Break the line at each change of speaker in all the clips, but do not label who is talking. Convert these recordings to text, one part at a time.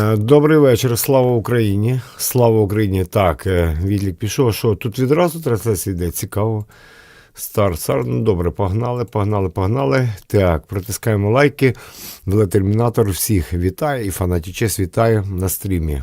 Е, Добрий вечір, слава Україні. Слава Україні. Так, е, відлік пішов. Що тут відразу трансляція йде? Цікаво. Старт, старт. Ну добре, погнали, погнали, погнали. Так, притискаємо лайки. Велетермінатор всіх вітає і фанаті чес вітає на стрімі.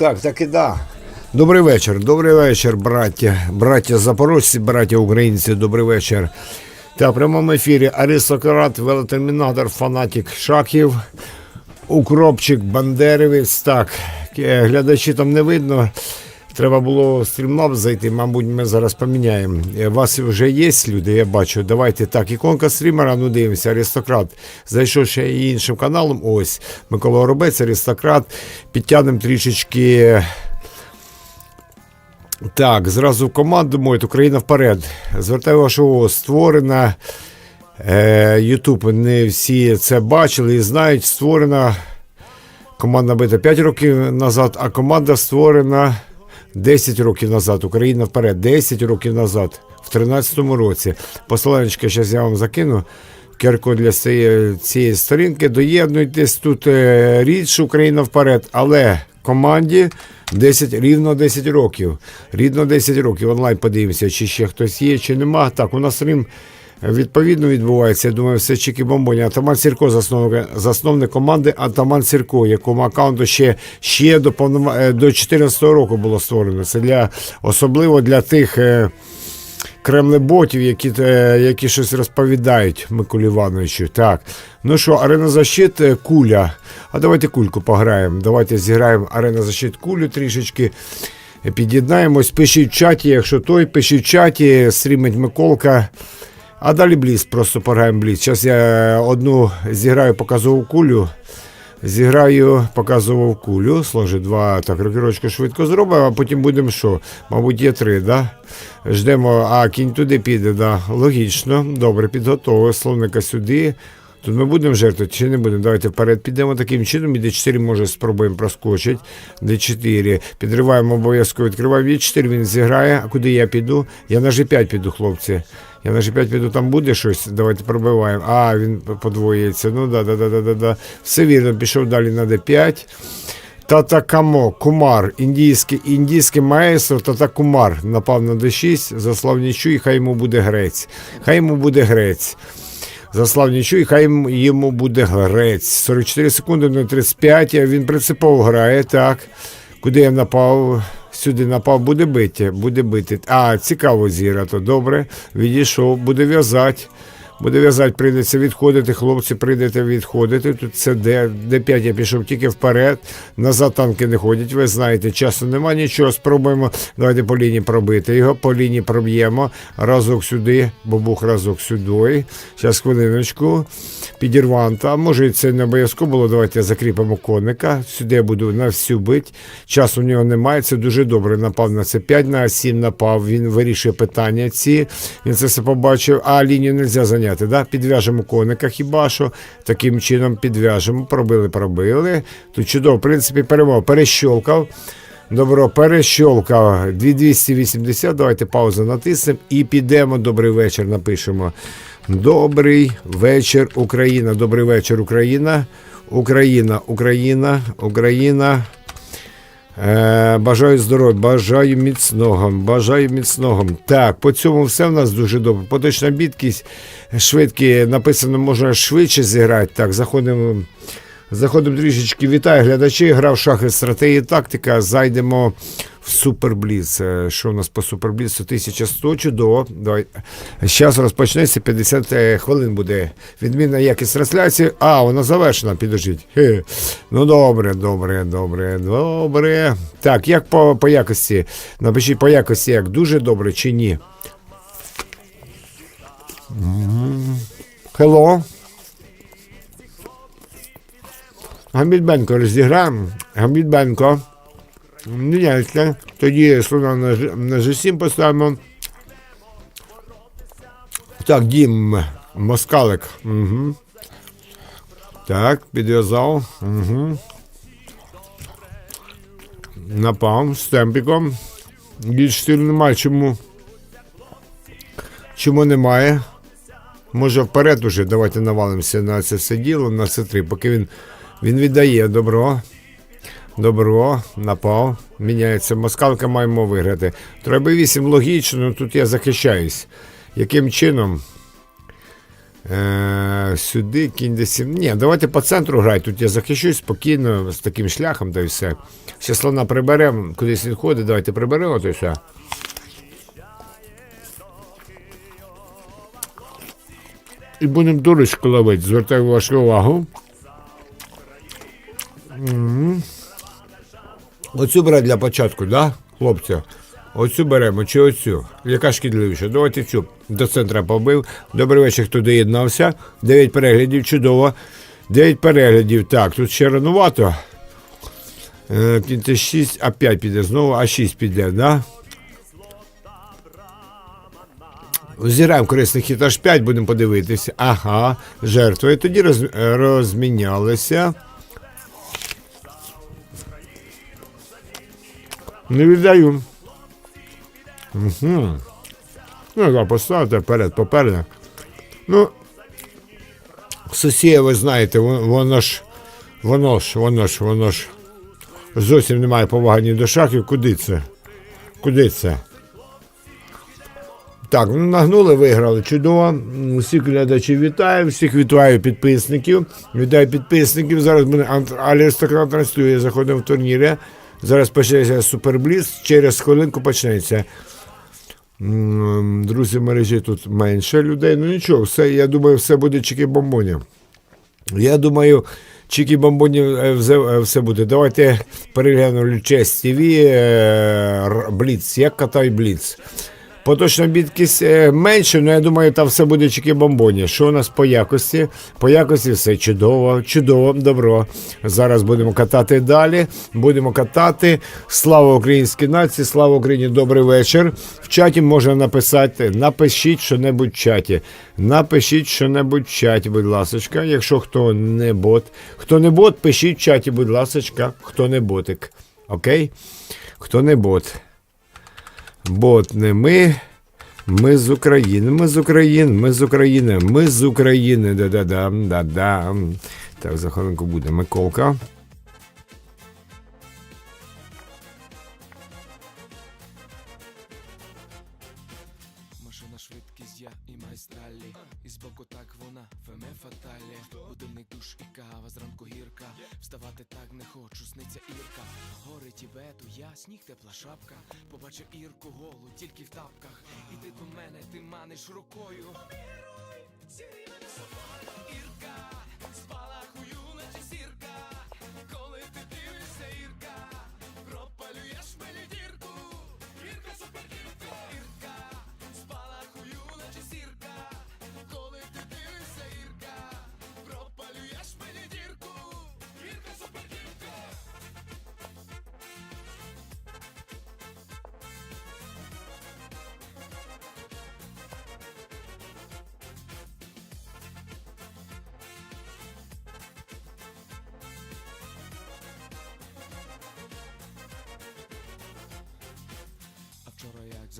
Так, так і да. Добрий вечір, добрий вечір, браття, браття запорожці, браття українці, добрий вечір. Та в прямому ефірі аристократ, велотермінатор, фанатик шахів, укропчик, бандерівець. Так, е, глядачі там не видно. Треба було в зайти, мабуть, ми зараз поміняємо. Е, У вас вже є люди, я бачу. Давайте так. Іконка стрімера, ну дивимося, аристократ. Зайшов ще і іншим каналом. Ось Микола Горобець, аристократ. Підтягнемо трішечки. Так, зразу в команду мою, Україна вперед. Звертаю вашу увагу, створена. Е, не всі це бачили і знають. Створена команда бита 5 років назад, а команда створена 10 років назад. Україна вперед, 10 років назад, в 13-му році. Посиланечка зараз я вам закину. Керко для цієї, цієї сторінки. Доєднуйтесь тут е, рідше Україна вперед, але команді 10, рівно 10 років. Рівно 10 років. Онлайн подивимося, чи ще хтось є, чи нема. Так, у нас стрім відповідно відбувається. Я думаю, все чики бомбоні. Атаман Сірко, засновник, засновник команди Атаман Сірко, якому аккаунту ще, ще до, повнома- е, до 14 року було створено. Це для, особливо для тих. е, кремлеботів, які, е, які щось розповідають Миколі Івановичу. Так. Ну що, арена защит куля. А давайте кульку пограємо. Давайте зіграємо арена защит кулю трішечки. Під'єднаємось. Пишіть в чаті, якщо той, пишіть в чаті, стрімить Миколка. А далі бліц, просто пограємо бліц. Зараз я одну зіграю показову кулю. Зіграю показував кулю, сложи два так рокірочку швидко зробимо, а потім будемо що? Мабуть, є три, да? Ждемо, а кінь туди піде, да. Логічно, добре, підготовили словника сюди. Тут ми будемо жертвувати чи не будемо? Давайте вперед підемо таким чином. І D4 може спробуємо проскочити. D4. Підриваємо обов'язково, відкриваємо D4, він зіграє. А куди я піду? Я на G5 піду, хлопці. Я на G5 піду, там буде щось. Давайте пробиваємо. А, він подвоїться. Ну да, да, да, да, да, да. Все вірно, пішов далі на D5. Татакамо, Кумар, індійський, індійський маестро Татакумар напав на D6, заслав нічу, і хай йому буде грець. Хай йому буде грець. Заслав нічу, і хай йому- буде грець. 44 секунди на 35, а він принципово грає, так. Куди я напав? Сюди напав, буде бити, буде бити. А, цікаво зіра, то добре. Відійшов, буде в'язати. Буде в'язати, прийдеться відходити, хлопці, прийдете відходити. Тут це Д, Д5 я пішов тільки вперед. Назад танки не ходять, ви знаєте, часу нема нічого. Спробуємо. Давайте по лінії пробити. Його по лінії проб'ємо. Разок сюди, бабух разок сюди. Зараз хвилиночку. Підірванта. Може це не обов'язково було. Давайте закріпимо коника. Сюди я буду на всю бить. Часу у нього немає. Це дуже добре. Напав на це 5 на 7 напав. Він вирішує питання ці. Він це все побачив. А лінію не можна зайняти. Да? Підв'яжемо коника хіба що. Таким чином підв'яжемо. Пробили, пробили. Тут чудово, в принципі, перемога. Перещолкав. Добро, перещолкав 2280. Давайте паузу натиснемо і підемо. Добрий вечір. Напишемо. Добрий вечір, Україна. Добрий вечір, Україна. Україна, Україна, Україна. Е, бажаю здоров'я, бажаю міцного, бажаю міцного. Так, по цьому все в нас дуже добре. Поточна бідкість, швидкі написано, можна швидше зіграти. Так, заходимо. Заходимо трішечки. Вітаю глядачі. Грав шахи стратегії тактика. Зайдемо в Супербліц. Е, Що у нас по Супербліцу? 1100 чудово. Давай. Зараз розпочнеться 50 хвилин буде. Відмінна якість трансляції. А, вона завершена, підождіть. Хе. Ну добре, добре, добре, добре. Так, як по, по якості? Напишіть по якості, як дуже добре чи ні. Hello. Гамбітбенко розіграємо. Гамбітбенко. Міняється. Тоді слона на, на G7 поставимо. Так, Дім, москалик. Угу. Так, підв'язав. Угу. Напав з темпіком. Більш стилю немає. Чому? Чому немає? Може вперед уже, давайте навалимося на це все діло, на це 3 поки він, він віддає добро. Добро, напав. Міняється. Москалка маємо виграти. Треба 8 логічно, тут я захищаюсь. Яким чином? Е, сюди кінь десь. Ні, давайте по центру грай. Тут я захищусь спокійно з таким шляхом, та й все. Ще слона приберемо, кудись він ходить, давайте приберемо, то й все. І будемо дурочку ловити, звертаю вашу увагу. Оцю бере для початку, да, хлопці? Оцю беремо чи оцю? Яка шкідливіша? Давайте цю до центра побив. Добрий вечір, хто доєднався. Дев'ять переглядів, чудово. Дев'ять переглядів. Так, тут ще ранувато. Е, Кінці 6, а 5 піде знову, а 6 піде, да? Зіраємо корисний хід аж 5, будемо подивитися. Ага, жертви. Тоді роз, е, розмінялися. Не віддаю. Угу. Ну, да, поставте вперед, поперед. Ну, Сосія, ви знаєте, воно ж, воно ж, воно ж, воно ж зовсім немає поваги ні до шахів. Куди це? Куди це? Так, ну нагнули, виграли. Чудово. М, Всіх глядачів вітаю, всіх вітаю підписників. Вітаю підписників. Зараз мене аристократ транслює, заходимо в турнірі. Зараз почнеться супербліц, через хвилинку почнеться. Друзі, в мережі тут менше людей. Ну нічого, все, я думаю, все буде чики-бомбоні. Я думаю, чики бомбоні е, все, е, буде. Давайте переглянемо честь ТВ Бліц. Як катай Бліц. Поточна бідкість е, менше, але я думаю, там все буде чики бомбоні. Що у нас по якості? По якості все чудово, чудово, добро. Зараз будемо катати далі. Будемо катати. Слава українській нації, слава Україні, добрий вечір. В чаті можна написати, напишіть що-небудь в чаті. Напишіть що-небудь в чаті, будь ласочка. Якщо хто не бот. Хто не бот, пишіть в чаті, будь ласочка, хто не ботик. Окей? Хто не бот. Бот не ми. Ми з України, ми з України, ми з України, ми з України. Да-да-дам, да-дам. Так, за хвилинку буде Миколка.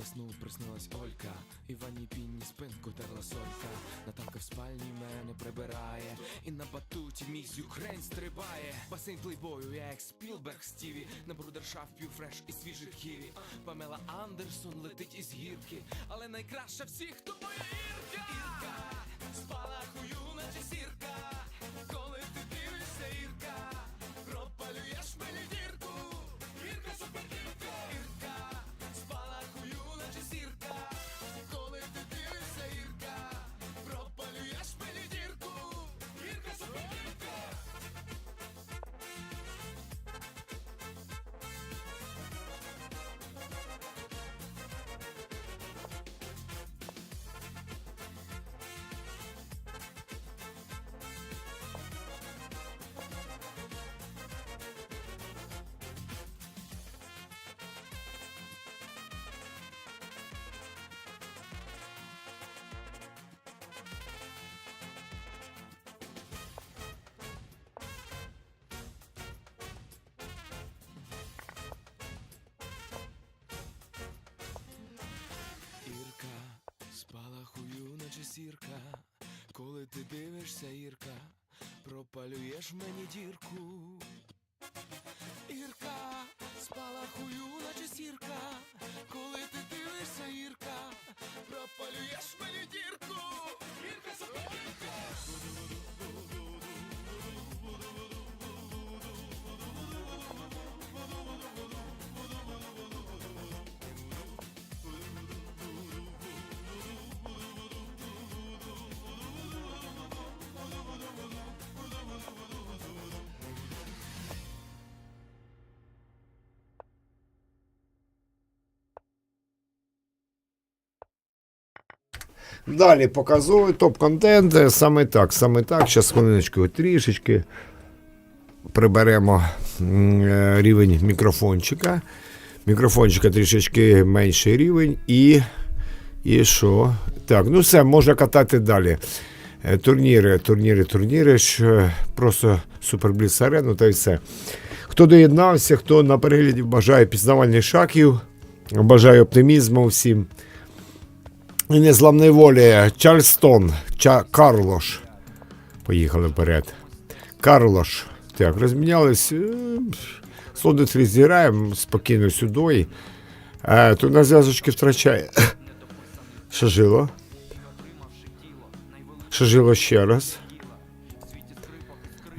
Заснув, приснилась Олька. І ванні пінні спинку терла солька. Наталка в спальні мене прибирає. І на батуті мій Юкрейн стрибає. Басейн плейбою, я як Спілберг Стіві На брудершаф п'ю фреш і свіжих хіві Памела Андерсон летить із гірки. Але найкраща всіх, хто моя Ірка Ірка, наче сірка, коли ти дивишся, Ірка, пропалюєш мені дірку. Ірка, спалахую, наче сірка, коли ти дивишся, Ірка, пропалюєш мені дірку. Ірка, супер
Далі показую топ-контент. Е, Саме так, саме так. Зараз хвилиночку трішечки приберемо е, рівень мікрофончика. Мікрофончика трішечки менший рівень і. І що? Так, ну все, можна катати далі. Е, Турніри, турніри, турніри. Просто супербліс арену та й все. Хто доєднався, хто на перегляді бажає пізнавальних шаків, бажаю оптимізму всім. Незламної волі. Чарльстон, Ча- Карлош. Поїхали вперед. Карлош. Так, розмінялись. е, Слодець спокійно сюди. Е, Тут на зв'язочки втрачає. Шажило. Шажило ще раз.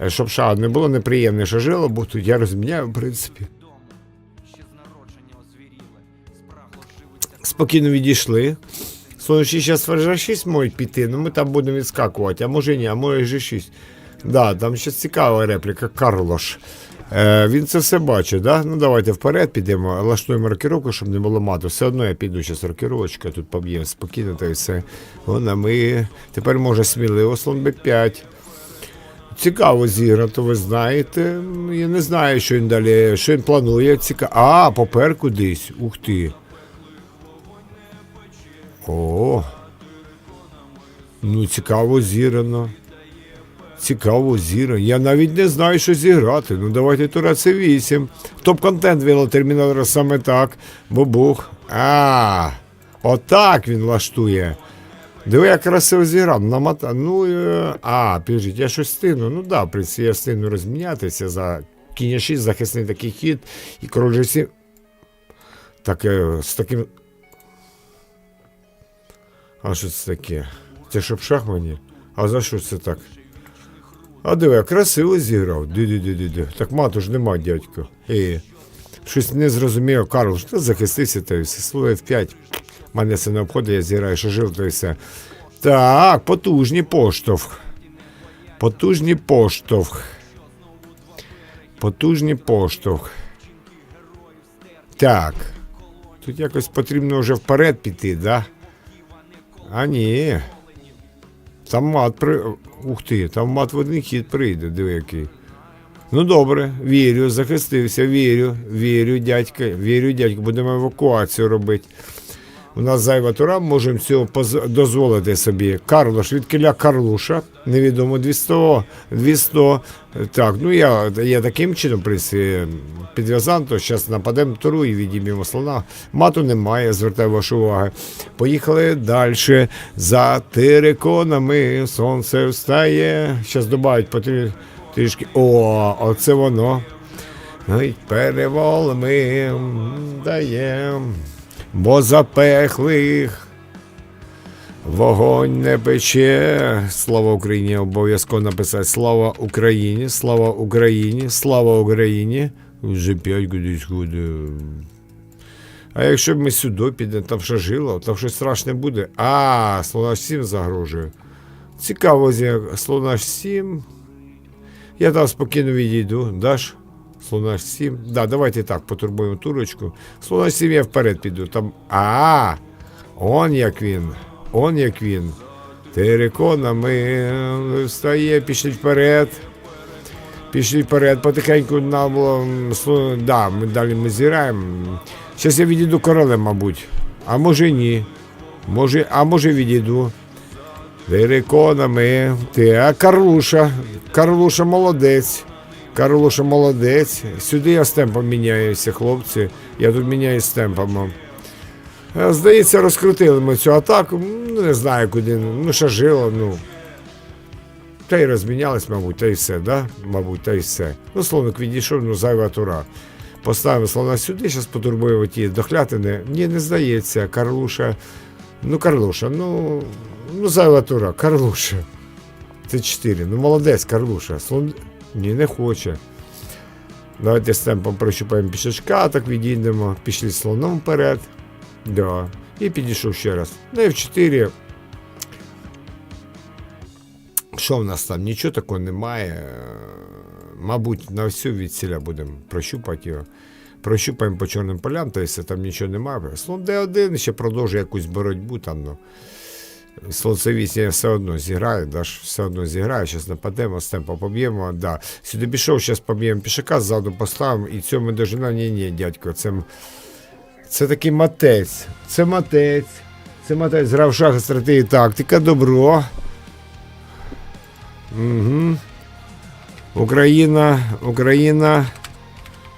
Е, Щоб ша не було неприємне шажило, бо тут я розміняю, в принципі. Спокійно відійшли. Сонячні зараз ферзя 6 можуть піти, ну ми там будемо відскакувати, а може ні, а може G6. Да, там ще цікава репліка Карлош. Е, він це все бачить, да? Ну давайте вперед підемо, лаштуємо рокіровку, щоб не було мату. Все одно я піду зараз рокіровочка, тут поб'ємо спокійно та й все. Вона ми. Тепер може сміливо слон Б5. Цікаво зіграто, ви знаєте. Ну, Я не знаю, що він далі, що він планує. Цікаво. А, попер кудись. Ух ти. О. Ну, цікаво зіграно. Цікаво зіграно. Я навіть не знаю, що зіграти. Ну, давайте тура це 8. Топ-контент велотермінатора саме так. Бобух. А, отак він лаштує. Диви, як красиво зіграв. Намата... Ну, а, підождіть, я щось стину. Ну да, принципі, я стину розмінятися за кінь 6, захисний такий хід, і король G7. Так, е, з таким. А що це таке? Це щоб шахмані? А за що це так? А диви, красиво зіграв. Ди-ди-ди-ди. Так мату ж нема, дядько. Е. Щось не зрозуміло. Карл, що захистився та й все. Слово F5. Мене це не обходить, я зіграю, що жив, то й все. Так, потужний поштовх. Потужний поштовх. Потужний поштовх. Так. Тут якось потрібно вже вперед піти, да? А ні. Там мат при. Ух ти, там мат в один хід прийде, диви який. Ну добре, вірю, захистився, вірю, вірю, дядька, вірю, дядька, будемо евакуацію робити. У нас зайва тура, можемо цього дозволити собі. Карлош, від киля Карлуша, невідомо 200, 200. Так, ну я, я таким чином, підв'язан, то зараз нападемо туру і відіймемо слона. Мату немає, звертаю вашу увагу. Поїхали далі. За териконами сонце встає. Зараз додають по трішки. О, оце воно. Перевол ми даєм, бо запеклих вогонь не пече. Слава Україні! Обов'язково написати Слава Україні, слава Україні, слава Україні. Вже п'ять кудись буде. А якщо б ми сюди підемо, там що жило, там щось страшне буде. А, слона 7 загрожує. Цікаво, слона 7. Я там спокійно відійду, даш? Слона 7. Да, давайте так, потурбуємо турочку. Слона 7 я вперед піду. Там. А, он як він. Он як він. Териконами встає, пішли вперед. Пішли вперед, потихеньку нам. Да, ми далі ми зіграємо. Зараз я відійду королем, мабуть. А може ні. Може, а може відійду. Териконами. Ти, а Карлуша. Карлуша молодець. Карлуша молодець. Сюди я з темпом міняюся, хлопці. Я тут міняюсь з темпом. Е, Здається, розкрутили ми цю атаку. Ну, не знаю куди. Ну, що жило, ну. Та й розмінялись, мабуть, та й все, да? Мабуть, та й все. Ну, словник відійшов, ну зайва тура. Поставимо слона сюди, зараз потурбуємо ті дохлятини. Ні, не здається, Карлуша. Ну, Карлуша, ну. Ну, зайва тура, Карлуша. Це 4. Ну, молодець, Карлуша. Слон... Ні, не хоче. Давайте з темпом прощупаємо пішачка, так відійдемо. Пішли слоном вперед. Да. І підійшов ще раз. Ну, F4. Що в нас там? Нічого такого немає. Мабуть, на всю відсіля будемо прощупати його. Прощупаємо по чорним полям, то якщо там нічого немає. Слон D1 ще продовжує якусь боротьбу там. Ну. Слонцевісня все одно зіграє, да, все одно зіграє, зараз нападемо, з темпа поб'ємо. Да. Сюди пішов, зараз поб'ємо пішака, ззаду поставимо, і цьому дожина, ні, ні, дядько, це, це такий матець. Це матець. Це матець, грав шах, стратегія, тактика, добро. Угу. Україна, Україна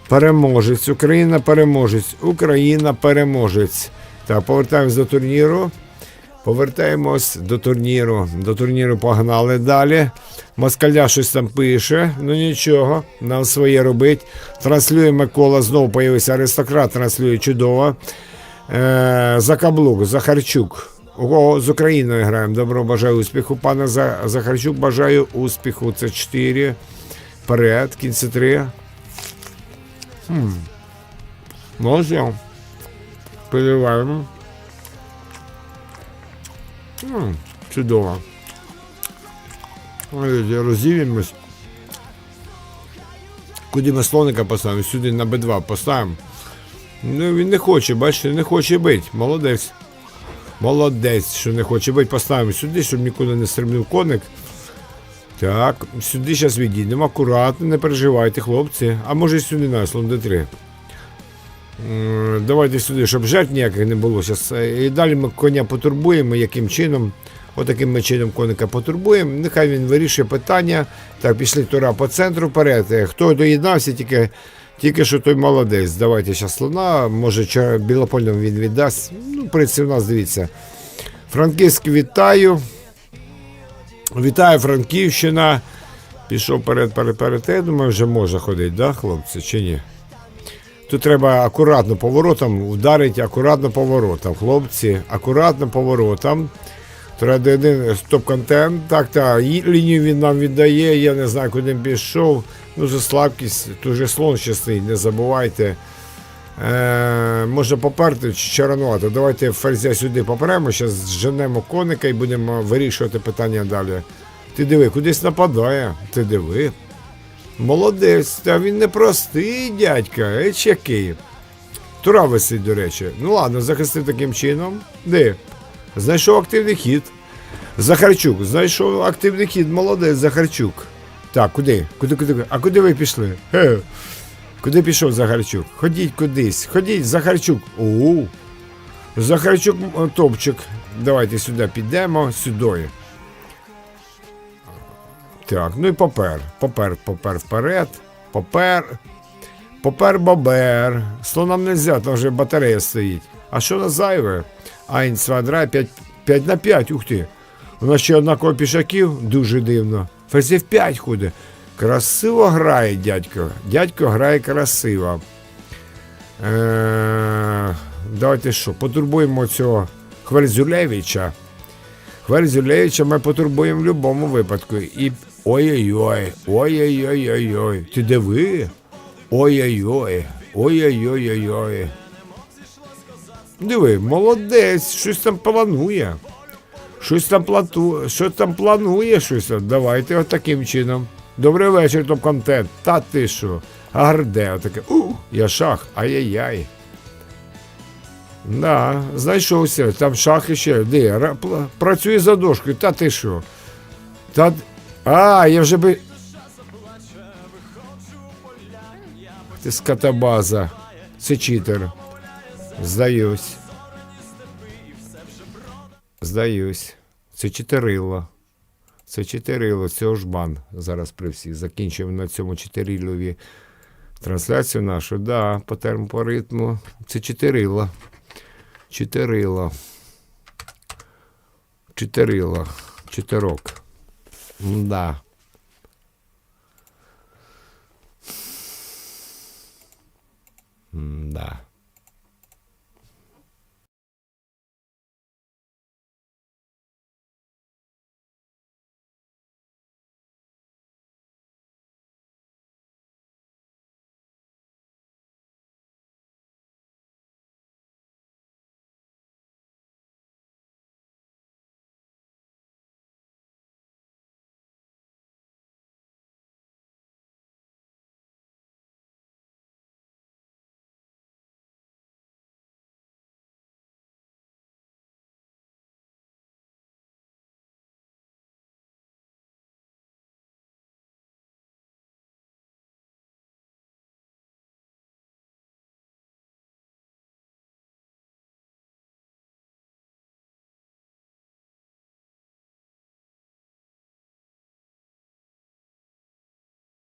переможець, Україна переможець, Україна переможець. Так, повертаємось до турніру. Повертаємось до турніру. До турніру погнали далі. Москаля щось там пише, ну нічого, нам своє робить. Транслює Микола, знову появився аристократ, транслює чудово. Е, Закаблук, Захарчук. Ого, з Україною граємо. Добро бажаю успіху. Пане Захарчук, бажаю успіху. Це 4. Вперед, кінці 3. Хм. Ну. Переливаємо. М, Чудово. Ой, Розів'ємось. Куди ми слоника поставимо? Сюди на Б2 поставимо. Ну, він не хоче, бачите, не хоче бити. Молодець. Молодець, що не хоче бити. Поставимо сюди, щоб нікуди не стрибнув коник. Так, сюди зараз відійдемо. Акуратно, не переживайте, хлопці. А може сюди на слон Д3. М, Давайте сюди, щоб жертв ніяких не було. Е, І далі ми коня потурбуємо, яким чином. Отаким ми чином коника потурбуємо. Нехай він вирішує питання. Так, пішли тура по центру вперед. Е, Хто доєднався, тільки, тільки що той молодець. Давайте зараз слона. Може, білопольному він віддасть. Ну, принципі, у нас дивіться. Франківськ вітаю. Вітаю, Франківщина. Пішов перед, перед, перед. Я думаю, вже може ходити, да, хлопці, чи ні? Тут треба акуратно поворотом вдарити, акуратно поворотом. Хлопці, акуратно поворотом. Треба один стоп-контент. Так, так, лінію він нам віддає. Я не знаю, куди пішов. Ну, за слабкість, тут же слон стоїть, не забувайте. Е, може поперти чи чаранувати. Давайте ферзя сюди поперемо, зараз зженемо коника і будемо вирішувати питання далі. Ти диви, кудись нападає. Ти диви. Молодець, та він не простий, дядька, еч який. Тура висить, до речі. Ну ладно, захистив таким чином. Де? Знайшов активний хід. Захарчук, знайшов активний хід, молодець, Захарчук. Так, куди? Куди, куди? А куди ви пішли? Хе. Куди пішов Захарчук? Ходіть кудись. Ходіть, Захарчук. Оу. Захарчук топчик. Давайте сюди підемо, сюди. Так, ну і попер. Попер, попер вперед. Попер. Попер бобер. Слонам не можна, там вже батарея стоїть. А що на зайве? Айн, свадра, 5, 5 на 5, ух ти. У нас ще однаково пішаків, дуже дивно. Ферзів 5 ходить. Красиво грає дядько. Дядько грає красиво. Е, давайте що, потурбуємо цього Хверзюлевича. Хверзюлевича ми потурбуємо в будь-якому випадку. І ой-ой-ой, ой-ой-ой-ой-ой. Ти диви? Ой-ой-ой, ой-ой-ой-ой-ой. Диви, молодець, щось там планує. Щось там плату, що там планує щось. Давайте от таким чином. Добрий вечір, топ контент. Та ти що? Гарде, отаке. У, я шах, ай-яй-яй. Да, знайшовся, там шах іще. Де? Працює за дошкою, та ти що? Та... А, я вже би. Ти скотобаза. Це читер. Здаюсь. Здаюсь. Це чотирило. Це чотирило, це ожбан. Зараз при всіх. Закінчуємо на цьому чотирилові трансляцію нашу. Да, по термопоритму. Це чотирило. Чотирило. Чотирило. Чотирок. Да. Да.